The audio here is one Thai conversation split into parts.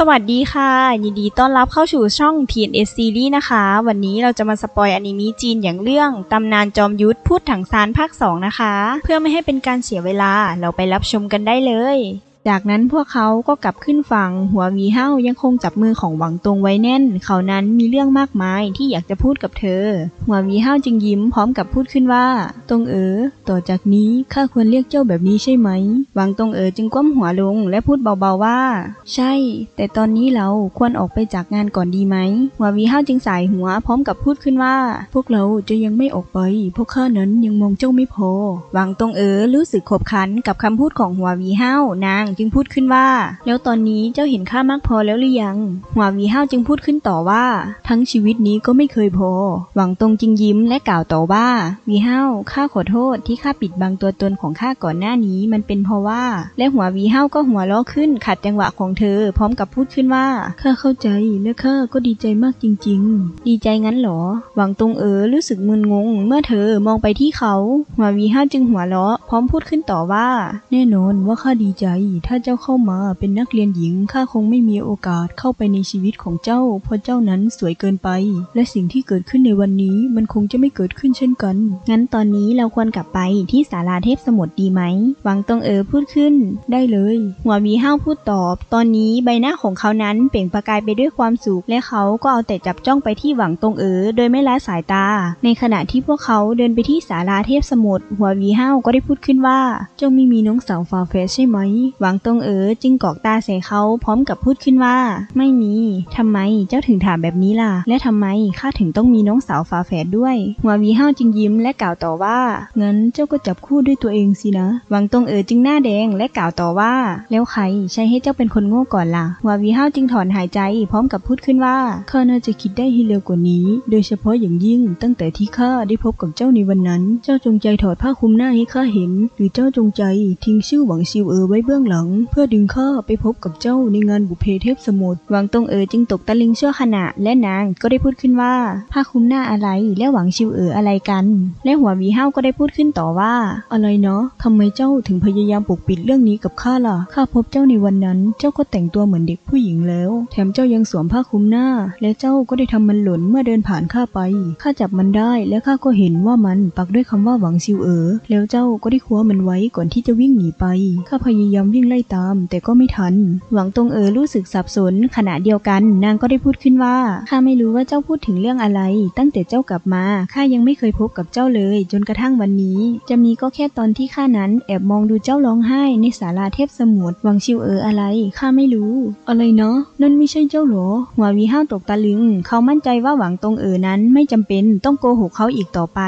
สวัสดีค่ะ ยินดีต้อนรับเข้าสู่ช่อง TNS Series นะคะ วันนี้เราจะมาสปอยอนิเมะจีนอย่างเรื่อง ตำนานจอมยุทธพูดถังซานภาค 2 นะคะ เพื่อไม่ให้เป็นการเสียเวลาเราไปรับชมกันได้เลย จากนั้นพวกเขาก็กลับขึ้นฝั่ง หัววีเห้ายังคงจับมือของหวังตงไว้แน่น เขานั้นมีเรื่องมากมายที่อยากจะพูดกับเธอ หัววีเห้าจึงยิ้มพร้อมกับพูดขึ้นว่า ตงเอ๋อ ต่อจากนี้ข้าควรเรียกเจ้าแบบนี้ใช่ไหม หวังตงเอ๋อจึงก้มหัวลงและพูดเบาๆว่า ใช่ แต่ตอนนี้เราควรออกไปจากงานก่อนดีไหม หัววีเห้าจึงสายหัวพร้อมกับพูดขึ้นว่า พวกเราจะยังไม่ออกไปพราะข้านั้นยังมองเจ้าไม่พอ หวังตงเอ๋อรู้สึกขบขันกับคำพูดของหัววีเห้านางจึงพูดขึ้นว่า แล้วตอนนี้เจ้าเห็นข้ามากพอแล้วหรือยัง หัววีห้าวจึงพูดขึ้นต่อว่า ทั้งชีวิตนี้ก็ไม่เคยพอ หวังตรงจึงยิ้มและกล่าวต่อว่าวีห้าวข้าขอโทษที่ข้าปิดบังตัวตนของข้าก่อนหน้านี้มันเป็นเพราะว่า และหัววีห้าวก็หัวเราะขึ้นขัดจังหวะของเธอ พร้อมกับพูดขึ้นว่าข้าเข้าใจและข้าก็ดีใจมากจริง ๆ ดีใจงั้นหรอ หวังตรงเออรู้สึกมึนงง เมื่อเธอมองไปที่เขา หัววีห้าจึงหัวเราะพร้อมพูดขึ้นต่อว่า แน่นอนว่าข้าดีใจถ้าเจ้าเข้ามาเป็นนักเรียนหญิงข้าคงไม่มีโอกาสเข้าไปในชีวิตของเจ้า เพราะเจ้านั้นสวยเกินไป และสิ่งที่เกิดขึ้นในวันนี้มันคงจะไม่เกิดขึ้นเช่นกัน งั้นตอนนี้เราควรกลับไปที่ศาลาเทพสมุทรดีไหม หวังตงเอ๋อพูดขึ้น ได้เลย หัววีห้าวพูดตอบ ตอนนี้ใบหน้าของเขานั้นเปล่งประกายไปด้วยความสุข และเขาก็เอาแต่จับจ้องไปที่หวังตงเอ๋อโดยไม่ละสายตา ในขณะที่พวกเขาเดินไปที่ศาลาเทพสมุทรหัววีห้าวก็ได้พูดขึ้นว่า เจ้าไม่มีน้องสาวฟาแฟสใช่ไหม หวังตงเอ๋อจึงกอกตาใส่เขาพร้อมกับพูดขึ้นว่า ไม่มีทำไมเจ้าถึงถามแบบนี้ล่ะ และทำไมข้าถึงต้องมีน้องสาวฝาแฝดด้วยหัววีห้าวจึงยิ้มและกล่าวต่อว่างั้นเจ้าก็จับคู่ด้วยตัวเองสินะหวังตงเอ๋อจึงหน้าแดงและกล่าวต่อว่า แล้วใครใช้ให้เจ้าเป็นคนโง่ก่อนล่ะหัววีห้าวจึงถอนหายใจ พร้อมกับพูดขึ้นว่าข้าน่าจะคิดได้ให้เร็วกว่านี้ โดยเฉพาะอย่างยิ่งตั้งแต่ที่ข้าได้พบกับเจ้าในวันนั้น เจ้าจงใจถอดผ้าคลุมหน้าให้ข้าเห็น หรือเจ้าจงใจทิ้งชื่อหวังซิวเอ๋อไว้เบื้องหลังเพื่อดึงข้าไปพบกับเจ้าในงานบุเพเทพสมุทรหวังตงเอ๋อจึงตกตะลึงชั่วขณะ และนางก็ได้พูดขึ้นว่าผ้าคลุมหน้าอะไรและหวังชิวเอ๋ออะไรกัน และหัววีห้าก็ได้พูดขึ้นต่อว่า อะไรเนาะทำไมเจ้าถึงพยายามปกปิดเรื่องนี้กับข้าล่ะข้าพบเจ้าในวันนั้น เจ้าก็แต่งตัวเหมือนเด็กผู้หญิงแล้ว แถมเจ้ายังสวมผ้าคลุมหน้า และเจ้าก็ได้ทำมันหล่นเมื่อเดินผ่านข้าไปข้าจับมันได้และข้าก็เห็นว่ามันปักด้วยคำว่าหวังชิวเอ๋อแล้วเจ้าก็ได้คว้ามันไว้ก่อนที่จะวิ่งหนีไปข้าพยายามวิ่งไล่ตาม แต่ก็ไม่ทัน หวังตงเอ๋อรู้สึกสับสน ขณะเดียวกัน นางก็ได้พูดขึ้นว่าข้าไม่รู้ว่าเจ้าพูดถึงเรื่องอะไร ตั้งแต่เจ้ากลับมาข้ายังไม่เคยพบกับเจ้าเลย จนกระทั่งวันนี้ จะมีก็แค่ตอนที่ข้านั้นแอบมองดูเจ้าร้องไห้ในศาลาเทพสมุทรหวังชิวเอ๋ออะไรข้าไม่รู้ อะไรเนาะนั่นไม่ใช่เจ้าหรอหัววีห้าวตกตะลึง เขามั่นใจว่าหวังตงเอ๋อนั้นไม่จำเป็นต้องโกหกเขาอีกต่อไป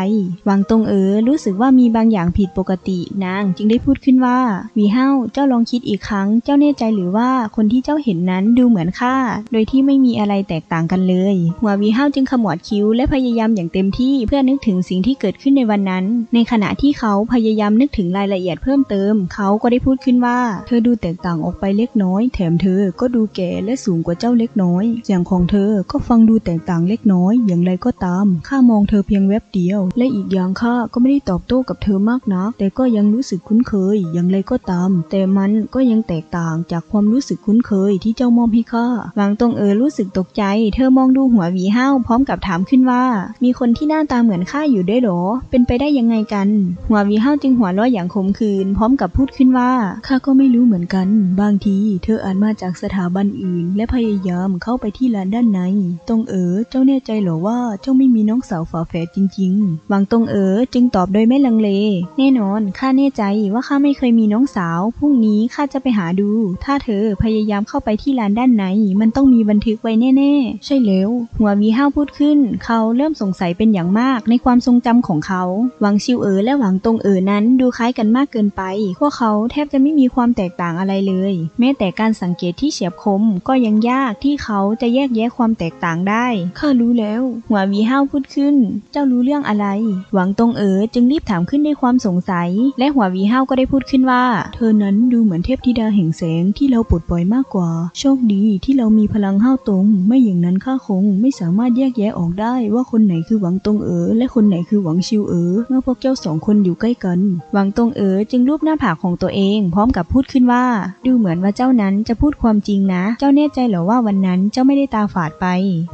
หวังตงเอ๋อรู้สึกว่ามีบางอย่างผิดปกตินางจึงได้พูดขึ้นว่าวีห้าวเจ้าลองคิดอีกครั้ง เจ้าแน่ใจหรือว่าคนที่เจ้าเห็นนั้นดูเหมือนข้า โดยที่ไม่มีอะไรแตกต่างกันเลย หัววีห้าวจึงขมวดคิ้วและพยายามอย่างเต็มที่เพื่อนึกถึงสิ่งที่เกิดขึ้นในวันนั้น ในขณะที่เขาพยายามนึกถึงรายละเอียดเพิ่มเติม เขาก็ได้พูดขึ้นว่า เธอดูแตกต่างออกไปเล็กน้อย แถมเธอก็ดูแก่และสูงกว่าเจ้าเล็กน้อย เสียงของเธอก็ฟังดูแตกต่างเล็กน้อย อย่างไรก็ตาม ข้ามองเธอเพียงแวบเดียว และอีกอย่างข้าก็ไม่ได้ตอบโต้กับเธอมากนัก แต่ก็ยังรู้สึกคุ้นเคย อย่างไรก็ตาม แต่มันก็ยังแตกต่างจากความรู้สึกคุ้นเคยที่เจ้ามอบให้ข้าหวังตรงเออรู้สึกตกใจ เธอมองดูหัวหวีห้าวพร้อมกับถามขึ้นว่า มีคนที่หน้าตาเหมือนข้าอยู่ด้วยหรอ เป็นไปได้ยังไงกัน หัวหวีห้าวจึงหัวเราะอย่างขมขื่นพร้อมกับพูดขึ้นว่าข้าก็ไม่รู้เหมือนกัน บางที เธออาจมาจากสถาบันอื่น และพยายามเข้าไปที่ลานด้านในตรงเออเจ้าแน่ใจหรอว่าเจ้าไม่มีน้องสาวฝาแฝดจริงๆหวังตรงเออจึงตอบโดยไม่ลังเล แน่นอนข้าแน่ใจว่าข้าไม่เคยมีน้องสาว พรุ่งนี้ข้าจะไปหาดู ถ้าเธอพยายามเข้าไปที่ลานด้านในมันต้องมีบันทึกไว้แน่ๆ ใช่แล้ว หัววีห้าวพูดขึ้น เขาเริ่มสงสัยเป็นอย่างมากในความทรงจำของเขา หวังชิวเอ๋อและหวังตงเอ๋อนั้นดูคล้ายกันมากเกินไป พวกเขาแทบจะไม่มีความแตกต่างอะไรเลย แม้แต่การสังเกตที่เฉียบคมก็ยังยากที่เขาจะแยกแยะความแตกต่างได้ ข้ารู้แล้ว หัววีห้าวพูดขึ้น เจ้ารู้เรื่องอะไร หวังตงเอ๋อจึงรีบถามขึ้นด้วยความสงสัย และหัววีห้าวก็ได้พูดขึ้นว่า เธอนั้นดูเหมือนอนเทพธิดาแห่งแสงที่เราปลดปล่อยมากกว่า โชคดีที่เรามีพลังห้าวตรง ไม่อย่างนั้นข้าคงไม่สามารถแยกแยะออกได้ว่าคนไหนคือหวังตงเอ๋อและคนไหนคือหวังชิวเอ๋อเมื่อพวกเจ้าสองคนอยู่ใกล้กัน หวังตงเอ๋อจึงรูปหน้าผากของตัวเอง พร้อมกับพูดขึ้นว่า ดูเหมือนว่าเจ้านั้นจะพูดความจริงนะ เจ้าแน่ใจเหรอว่าวันนั้นเจ้าไม่ได้ตาฝาดไป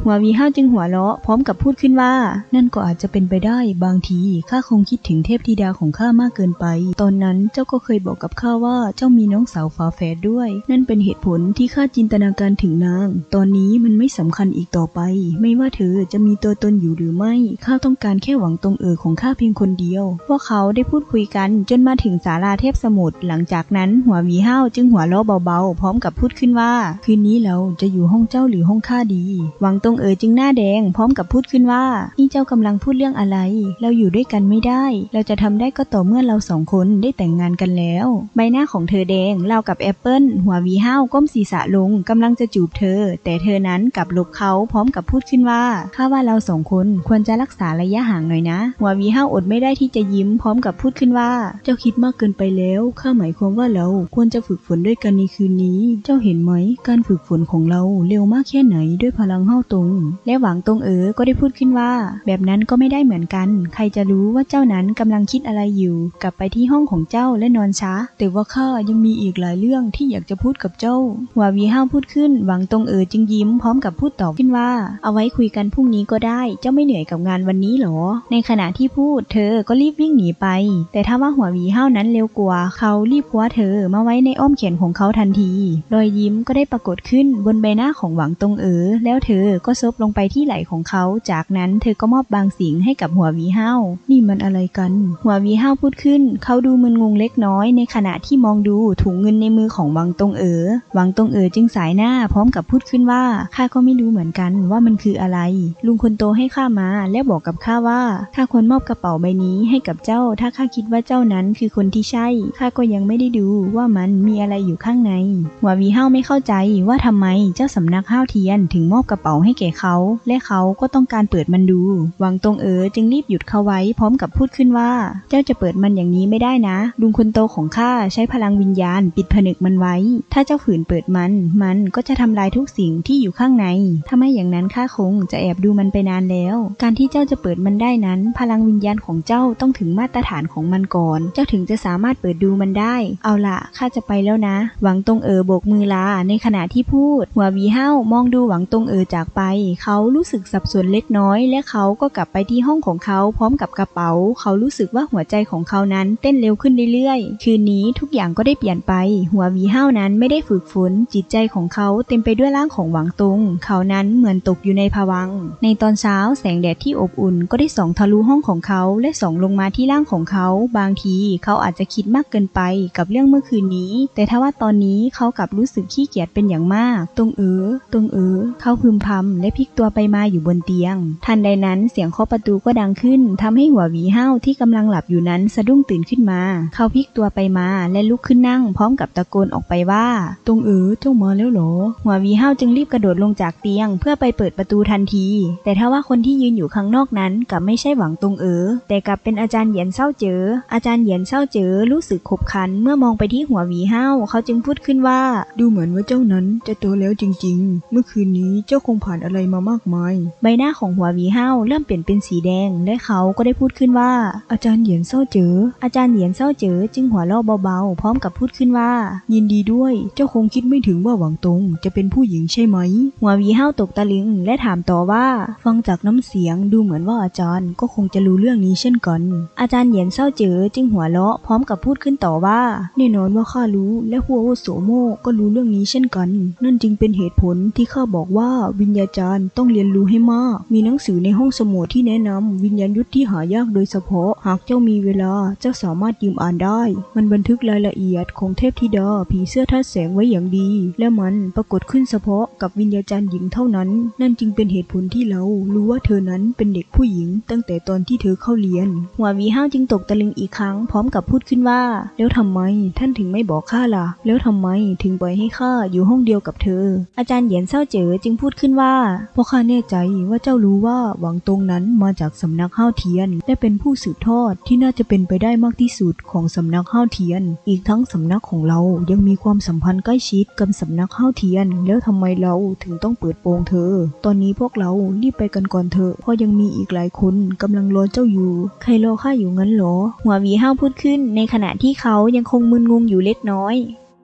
หัววีห้าวจึงหัวเราะพร้อมกับพูดขึ้นว่า นั่นก็อาจจะเป็นไปได้บางทีข้าคงคิดถึงเทพธิดาของข้ามากเกินไป ตอนนั้นเจ้าก็เคยบอกกับข้าว่าเจ้ามีน้องสาวฝาแฝดด้วย นั่นเป็นเหตุผลที่ข้าจินตนาการถึงนาง ตอนนี้มันไม่สำคัญอีกต่อไป ไม่ว่าเธอจะมีตัวตนอยู่หรือไม่ ข้าต้องการแค่หวังตรงเอ๋อของข้าเพียงคนเดียว พวกเขาได้พูดคุยกันจนมาถึงศาลาเทพสมุทร หลังจากนั้นหัววีห้าวจึงหัวเราะเบาๆ พร้อมกับพูดขึ้นว่า คืนนี้เราจะอยู่ห้องเจ้าหรือห้องข้าดี หวังตรงเอ๋อจึงหน้าแดง พร้อมกับพูดขึ้นว่า นี่เจ้ากำลังพูดเรื่องอะไร เราอยู่ด้วยกันไม่ได้ เราจะทำได้ก็ต่อเมื่อเราสองคนได้แต่งงานกันแล้ว ใบหน้าของเธอแดงเล่ากับแอปเปิลหัววีห้าวก้มศีรษะลงกำลังจะจูบเธอ แต่เธอนั้นกลับลบเขาพร้อมกับพูดขึ้นว่าข้าว่าเราสองคนควรจะรักษาระยะห่างหน่อยนะ หัววีห้าวอดไม่ได้ที่จะยิ้มพร้อมกับพูดขึ้นว่า เจ้าคิดมากเกินไปแล้วข้าหมายความว่าเราควรจะฝึกฝนด้วยกันในคืนนี้ เจ้าเห็นไหม การฝึกฝนของเราเร็วมากแค่ไหนด้วยพลังเฮ้าตรง และหวังตรงเอ๋อก็ได้พูดขึ้นว่า แบบนั้นก็ไม่ได้เหมือนกัน ใครจะรู้ว่าเจ้านั้นกำลังคิดอะไรอยู่ กลับไปที่ห้องของเจ้าและนอนช้า แต่ว่าข้ายังมีอีกหลายเรื่องที่อยากจะพูดกับเจ้า หัววีห้าวพูดขึ้น หวังตรงเอ๋อจึงยิ้มพร้อมกับพูดตอบขึ้นว่า เอาไว้คุยกันพรุ่งนี้ก็ได้ เจ้าไม่เหนื่อยกับงานวันนี้หรอ ในขณะที่พูด เธอก็รีบวิ่งหนีไป แต่ถ้าว่าหัววีห้าวนั้นเร็วกว่า เขารีบคว้าเธอมาไว้ในอ้อมแขนของเขาทันทีรอยยิ้มก็ได้ปรากฏขึ้นบนใบหน้าของหวังตรงเอ๋อแล้วเธอก็ซบลงไปที่ไหล่ของเขา จากนั้นเธอก็มอบบางสิ่งให้กับหัววีห้าวนี่มันอะไรกัน หัววีห้าวพูดขึ้น เขาดูมึนงงเล็กน้อยในขณะที่มองดูถุงเงินในมือของวังตงเอ๋อ วังตงเอ๋อจึงสายหน้าพร้อมกับพูดขึ้นว่าข้าก็ไม่รู้เหมือนกันว่ามันคืออะไร ลุงคนโตให้ข้ามาและบอกกับข้าว่าข้าควรมอบกระเป๋าใบนี้ให้กับเจ้า ถ้าข้าคิดว่าเจ้านั้นคือคนที่ใช่ข้าก็ยังไม่ได้ดูว่ามันมีอะไรอยู่ข้างในหัววีห้าไม่เข้าใจว่าทำไมเจ้าสำนักห้าวเทียนถึงมอบกระเป๋าให้แก่เขา และเขาก็ต้องการเปิดมันดู วังตงเอ๋อจึงรีบหยุดเขาไว้พร้อมกับพูดขึ้นว่า เจ้าจะเปิดมันอย่างนี้ไม่ได้นะลุงคนโตของข้าใช้พลังวิญญาณ ปิดผนึกมันไว้ ถ้าเจ้าฝืนเปิดมัน มันก็จะทำลายทุกสิ่งที่อยู่ข้างใน ถ้าไม่อย่างนั้นข้าคงจะแอบดูมันไปนานแล้ว การที่เจ้าจะเปิดมันได้นั้น พลังวิญญาณของเจ้าต้องถึงมาตรฐานของมันก่อน เจ้าถึงจะสามารถเปิดดูมันได้ เอาละข้าจะไปแล้วนะ หวังตรงเออโบกมือลา ในขณะที่พูด หัววีเห้ามองดูหวังตรงเออจากไป เขารู้สึกสับสนเล็กน้อย และเขาก็กลับไปที่ห้องของเขาพร้อมกับกระเป๋า เขารู้สึกว่าหัวใจของเขานั้นเต้นเร็วขึ้นเรื่อยๆ คืนนี้ทุกอย่างก็ได้เปลี่ยนไป หัววีห้าวนั้นไม่ได้ฝึกฝน จิตใจของเขาเต็มไปด้วยร่างของหวังตุง เขานั้นเหมือนตกอยู่ในภวัง ในตอนเช้าแสงแดดที่อบอุ่นก็ได้ส่องทะลุห้องของเขาและส่องลงมาที่ร่างของเขา บางทีเขาอาจจะคิดมากเกินไปกับเรื่องเมื่อคืนนี้ แต่ถ้าว่าตอนนี้เขากลับรู้สึกขี้เกียจเป็นอย่างมาก ตรงเออตรงเออเขาพึมพำและพลิกตัวไปมาอยู่บนเตียง ทันใดนั้นเสียงเคาะประตูก็ดังขึ้นทำให้หัววีห้าวที่กำลังหลับอยู่นั้นสะดุ้งตื่นขึ้นมา เขาพลิกตัวไปมาและลุกขึ้นนั่งพร้อมกับตะโกนออกไปว่าตรงเออเจ้ามาแล้วเหรอ หัวหวีห้าวจึงรีบกระโดดลงจากเตียง เพื่อไปเปิดประตูทันที แต่ถ้าว่าคนที่ยืนอยู่ข้างนอกนั้นกลับไม่ใช่หวังตรงเอ๋อแต่กลับเป็นอาจารย์เหยียนเศร้าเจอ อาจารย์เหยียนเศร้าเจอรู้สึกขบขันเมื่อมองไปที่หัวหวีห้าวเขาจึงพูดขึ้นว่า ดูเหมือนว่าเจ้านั้นจะโตแล้วจริง ๆ เมื่อคืนนี้เจ้าคงผ่านอะไรมามากมาย ใบหน้าของหัวหวีห้าวเริ่มเปลี่ยนเป็นสีแดงและเขาก็ได้พูดขึ้นว่า อาจารย์เหยียนเศร้าเจอ อาจารย์เหยียนเศร้าเจอจึงหัวเราะเบาๆพร้อมกับพูดขึ้นว่า ยินดีด้วย เจ้าคงคิดไม่ถึงว่าหวังตงจะเป็นผู้หญิงใช่ไหม หัววีห้าวตกตะลึงและถามต่อว่า ฟังจากน้ำเสียงดูเหมือนว่าอาจารย์ก็คงจะรู้เรื่องนี้เช่นกัน อาจารย์เหยียนเศร้าเจอจึงหัวเราะพร้อมกับพูดขึ้นต่อว่า แน่นอนว่าข้ารู้และหัวโอโสโมก็รู้เรื่องนี้เช่นกัน นั่นจึงเป็นเหตุผลที่ข้าบอกว่าวิญญาจารย์ต้องเรียนรู้ให้มาก มีหนังสือในห้องสมุดที่แนะนำวิญญาณยุทธที่หายากโดยเฉพาะ หากเจ้ามีเวลาเจ้าสามารถยืมอ่านได้ มันบันทึกรายละเอียดของเทพธิดาผีเสื้อทัดแสงไว้อย่างดี และมันปรากฏขึ้นเฉพาะกับวิญญาจารย์หญิงเท่านั้น นั่นจึงเป็นเหตุผลที่เรารู้ว่าเธอนั้นเป็นเด็กผู้หญิง ตั้งแต่ตอนที่เธอเข้าเรียน หัววีห้าวจึงตกตะลึงอีกครั้งพร้อมกับพูดขึ้นว่า แล้วทำไมท่านถึงไม่บอกข้าล่ะ แล้วทำไมถึงปล่อยให้ข้าอยู่ห้องเดียวกับเธอ อาจารย์เหยียนเศร้าเจ๋อจึงพูดขึ้นว่าเพราะข้าแน่ใจว่าเจ้ารู้ว่าหวังตรงนั้นมาจากสำนักห้าวเทียน และเป็นผู้สืบทอดที่น่าจะเป็นไปได้มากที่สุดของสำนักห้าวเทียน อีกทั้งสำนักนักของเรายังมีความสัมพันธ์ใกล้ชิดกับสำนักห้าวเทียน แล้วทำไมเราถึงต้องเปิดโปงเธอ ตอนนี้พวกเรารีบไปกันก่อนเถอะเพราะยังมีอีกหลายคนกำลังรอเจ้าอยู่ ใครรอข้าอยู่งั้นหรอ หัววีห้าวพูดขึ้น ในขณะที่เขายังคงมึนงงอยู่เล็กน้อย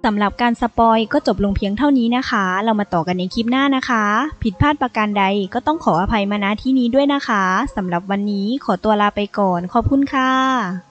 สำหรับการสปอยก็จบลงเพียงเท่านี้นะคะ เรามาต่อกันในคลิปหน้านะคะ ผิดพลาดประการใดก็ต้องขออภัยมาณที่นี้ด้วยนะคะสำหรับวันนี้ขอตัวลาไปก่อน ขอบคุณค่ะ